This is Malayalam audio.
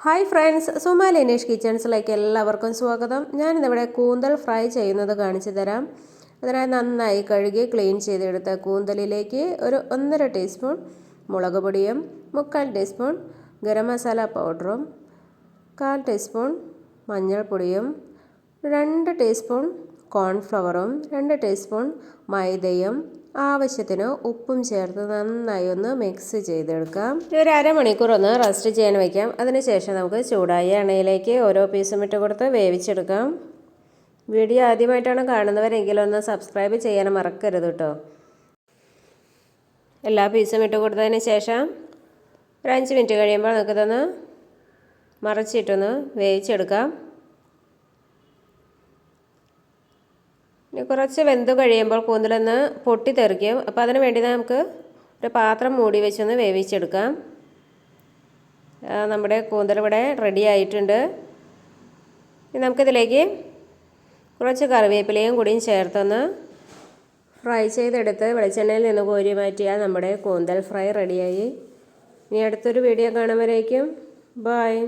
ഹായ് ഫ്രണ്ട്സ് സുമ ലിനേഷ് കിച്ചൺസിലേക്ക് എല്ലാവർക്കും സ്വാഗതം. ഞാനിന്നിവിടെ കൂന്തൽ ഫ്രൈ ചെയ്യുന്നത് കാണിച്ചു തരാം. അതിനായി നന്നായി കഴുകി ക്ലീൻ ചെയ്തെടുത്ത കൂന്തലിലേക്ക് ഒരു ഒന്നര ടീസ്പൂൺ മുളക് പൊടിയും മുക്കാൽ ടീസ്പൂൺ ഗരം മസാല പൗഡറും കാൽ ടീസ്പൂൺ മഞ്ഞൾപ്പൊടിയും രണ്ട് ടീസ്പൂൺ കോൺഫ്ലവറും രണ്ട് ടീസ്പൂൺ മൈദയും ആവശ്യത്തിന് ഉപ്പും ചേർത്ത് നന്നായി ഒന്ന് മിക്സ് ചെയ്തെടുക്കാം. ഒരു അരമണിക്കൂർ ഒന്ന് റെസ്റ്റ് ചെയ്യാൻ വയ്ക്കാം അതിനുശേഷം നമുക്ക് ചൂടായ എണ്ണയിലേക്ക് ഓരോ പീസും ഇട്ട് കൊടുത്ത് വേവിച്ചെടുക്കാം. വീഡിയോ ആദ്യമായിട്ടാണ് കാണുന്നവരെങ്കിലും ഒന്ന് സബ്സ്ക്രൈബ് ചെയ്യാൻ മറക്കരുത് കേട്ടോ എല്ലാ പീസും ഇട്ട് കൊടുത്തതിന് ശേഷം ഒരു അഞ്ച് മിനിറ്റ് കഴിയുമ്പോൾ നമുക്കിതൊന്ന് മറച്ചിട്ടൊന്ന് വേവിച്ചെടുക്കാം. കുറച്ച് വെന്ത് കഴിയുമ്പോൾ കൂന്തലൊന്ന് പൊട്ടിത്തെറിക്കും. അപ്പോൾ അതിന് വേണ്ടി നമുക്ക് ഒരു പാത്രം മൂടി വെച്ചൊന്ന് വേവിച്ചെടുക്കാം. നമ്മുടെ കൂന്തൽ ഇവിടെ റെഡി ആയിട്ടുണ്ട്. നമുക്കിതിലേക്ക് കുറച്ച് കറിവേപ്പിലയും കൂടിയും ചേർത്തൊന്ന് ഫ്രൈ ചെയ്തെടുത്ത് വെളിച്ചെണ്ണയിൽ നിന്ന് കോരി മാറ്റിയാൽ നമ്മുടെ കൂന്തൽ ഫ്രൈ റെഡിയായി ഇനി അടുത്തൊരു വീഡിയോ കാണുമ്പോഴേക്കും. ബായ്